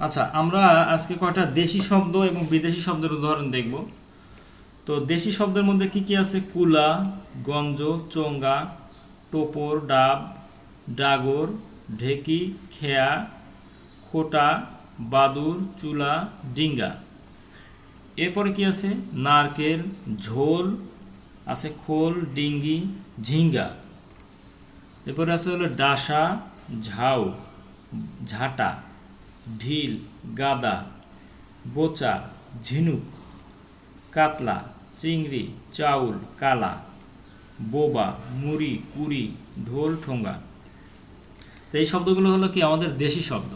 আচ্ছা আমরা আজকে কয়টা দেশি শব্দ এবং বিদেশি শব্দের উদাহরণ দেখব। তো দেশি শব্দের মধ্যে কি কি আছে? কুলা, গঞ্জ, চোঙ্গা, টোপর, ডাব, ডাগর, ঢেকি, খেয়া, খোটা, বাদুর, চুলা, ডিঙ্গা। এরপরে কি আছে? নারকেল, ঝোল, আছে খোল, ডিঙ্গি, ঝিঙ্গা। এরপরে আছে হলো ডাসা, ঝাউ, ঝাঁটা। ঢিল, গাদা, বোচা, ঝিনুক, কাতলা, চিংড়ি, চাউল, কালা, বোবা, মুড়ি, কুড়ি, ঢোল ঠোঙ্গা তো এই শব্দগুলো হলো কি আমাদের দেশি শব্দ।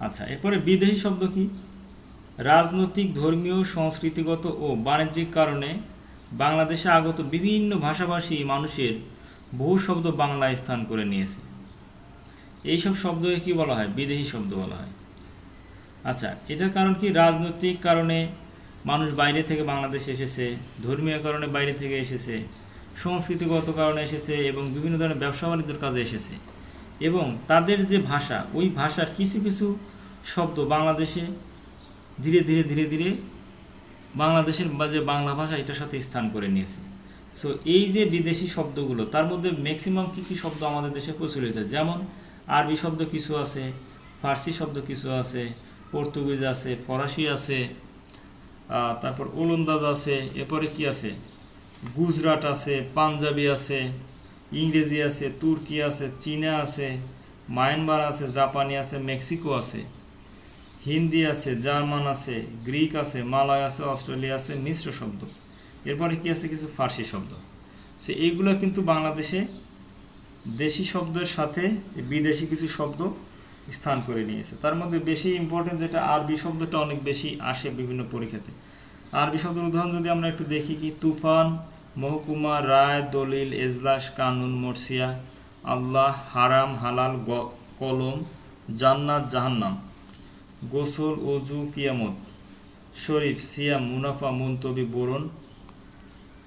আচ্ছা এরপরে বিদেশি শব্দ কি? রাজনৈতিক, ধর্মীয়, সংস্কৃতিগত ও বাণিজ্যিক কারণে বাংলাদেশে আগত বিভিন্ন ভাষাভাষী মানুষের বহু শব্দ বাংলায় স্থান করে নিয়েছে। এইসব শব্দকে কি বলা হয়? বিদেশি শব্দ বলা হয়। আচ্ছা এটার কারণ কি? রাজনৈতিক কারণে মানুষ বাইরে থেকে বাংলাদেশে এসেছে, ধর্মীয় কারণে বাইরে থেকে এসেছে, সংস্কৃতিগত কারণে এসেছে এবং বিভিন্ন ধরনের ব্যবসা বাণিজ্যের কাজে এসেছে। এবং তাদের যে ভাষা, ওই ভাষার কিছু কিছু শব্দ বাংলাদেশে ধীরে ধীরে ধীরে ধীরে বাংলাদেশের বা যে বাংলা ভাষা, এটার সাথে স্থান করে নিয়েছে। সো এই যে বিদেশি শব্দগুলো, তার মধ্যে ম্যাক্সিমাম কী কী শব্দ আমাদের দেশে প্রচলিত? যেমন আরবি শব্দ কিছু আছে, ফার্সি শব্দ কিছু আছে, পর্তুগিজ আছে, ফরাসি আছে তারপর ওলন্দাজ আছে, এরপরে কি আছে? গুজরাট আছে, পাঞ্জাবি আছে, ইংরেজি আছে, তুর্কি আছে, চীনা আছে, মায়ানমার আছে, জাপানি আছে, মেক্সিকো আছে, হিন্দি আছে, জার্মান আছে, গ্রিক আছে, মালয় আছে, অস্ট্রেলিয়া আছে, মিশ্র শব্দ। এরপরে কি আছে? কিছু ফার্সি শব্দ। সে এইগুলো কিন্তু বাংলাদেশে দেশি শব্দের সাথে বিদেশি কিছু শব্দ স্থান করে নিয়েছে। তার মধ্যে বেশি ইম্পর্টেন্ট যেটা আরবি শব্দটা অনেক বেশি আসে বিভিন্ন পরীক্ষাতে। আরবি শব্দের উদাহরণ যদি আমরা একটু দেখি কি, তুফান, মহকুমা, রায়, দলিল, এজলাস, কানুন, মর্সিয়া, আল্লাহ, হারাম, হালাল কলম, জান্নাত, জাহান্নাম, গোসল অজু কিয়ামত, শরীফ, সিয়াম, মুনাফা, মুনতবি, বোরন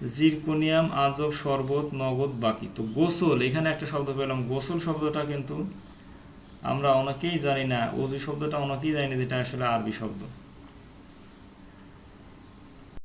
জিরকোনিয়াম, আজব, শরবত, নগদ, বাকি। তো গোসল, এখানে একটা শব্দ পেলাম। গোসল শব্দটা কিন্তু আমরা অনেকেই জানি না, অজু শব্দটা অনেকেই জানি না যেটা আসলে আরবি শব্দ।